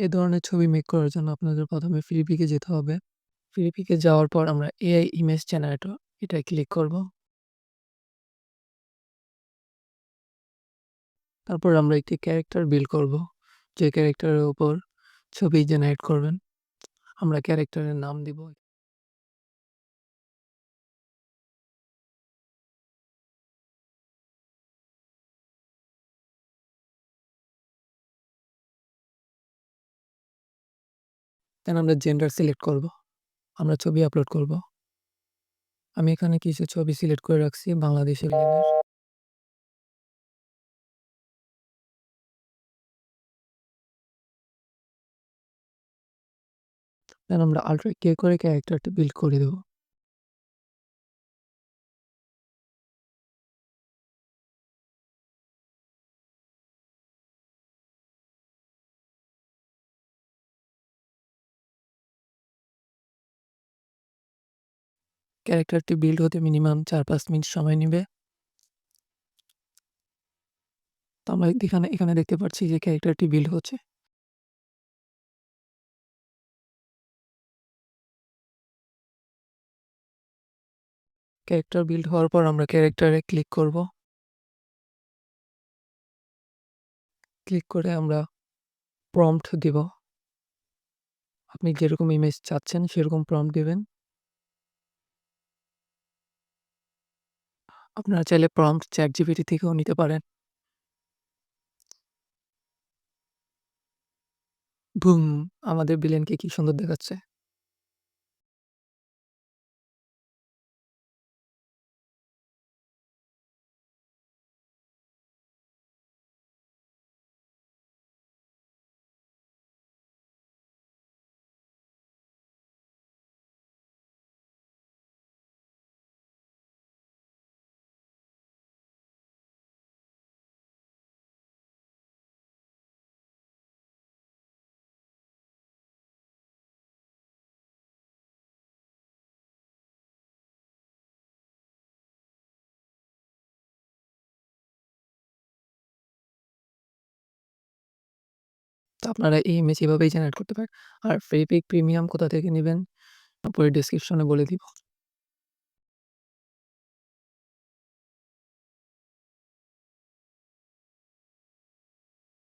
এ ধরনের ছবি মেক করার জন্য আপনাদের ১ম এ ফ্রি পিকে যেতে হবে। ফ্রি পিকে যাওয়ার পর আমরা এআই ইমেজ জেনারেটর এটায় ক্লিক করব। তারপর আমরা একটি ক্যারেক্টার বিল্ড করব। যে ক্যারেক্টারের উপর ছবি জেনারেট করবেন। আমরা ক্যারেক্টারের নাম দিব। দেন আমরা জেন্ডার সিলেক্ট করব। আমরা ছবি আপলোড করব। আমি এখানে কিছু ছবি সিলেক্ট করে রাখছি বাংলাদেশের। দেন আমরা আল্ট্রা কে করে ক্যারেক্টারটা বিল্ড করে দেব। ক্যারেক্টারটি বিল্ড হতে মিনিমাম ৪-৫ মিনিট সময় নেবে তো আমরা এখানে এখানে দেখতে পাচ্ছি যে ক্যারেক্টারটি বিল্ড হচ্ছে। ক্যারেক্টার বিল্ড হওয়ার পর আমরা ক্যারেক্টারে ক্লিক করব। ক্লিক করে আমরা প্রম্পট দিব। আপনি যেরকম ইমেজ চাচ্ছেন, সেরকম প্রম্পট দিবেন। আপনারা চাইলে প্রম্পট ChatGPT থেকেও নিতে পারেন। বুম! আমাদের ভিলেনকে কি সুন্দর দেখাচ্ছে। তো আপনারা এই ইমেজ এভাবেই জেনারেট করতে পারেন। আর ফ্রি পিক প্রিমিয়াম কোথা থেকে নেবেন উপরে ডিসক্রিপশনে বলে দিব।